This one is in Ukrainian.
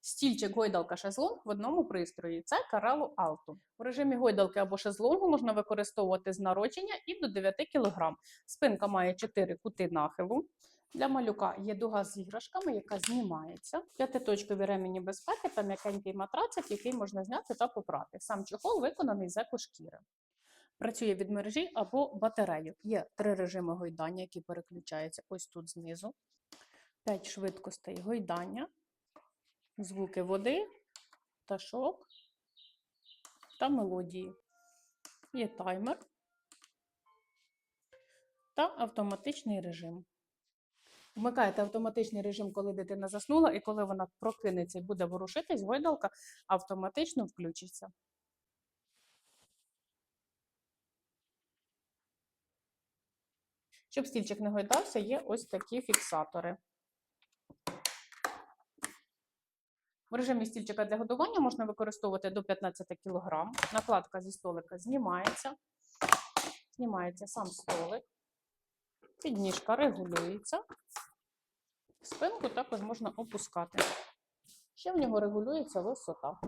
Стільчик гойдалка шезлонг в одному пристрої. Це Карело Alto. У режимі гойдалки або шезлонгу можна використовувати з народження і до 9 кг. Спинка має 4 кути нахилу. Для малюка є дуга з іграшками, яка знімається. П'ятиточкові ремені безпеки та м'якенький матрацик, який можна зняти та попрати. Сам чохол виконаний з екошкіри. Працює від мережі або батарею. Є три режими гойдання, які переключаються ось тут знизу. 5 швидкостей гойдання, звуки води, пташок та мелодії. Є таймер та автоматичний режим. Вмикаєте автоматичний режим, коли дитина заснула, і коли вона прокинеться і буде ворушитись, гойдалка автоматично включиться. Щоб стільчик не гойдався, є ось такі фіксатори. В режимі стільчика для годування можна використовувати до 15 кг. Накладка зі столика знімається. Знімається сам столик. Підніжка регулюється. Спинку також можна опускати. Ще в нього регулюється висота.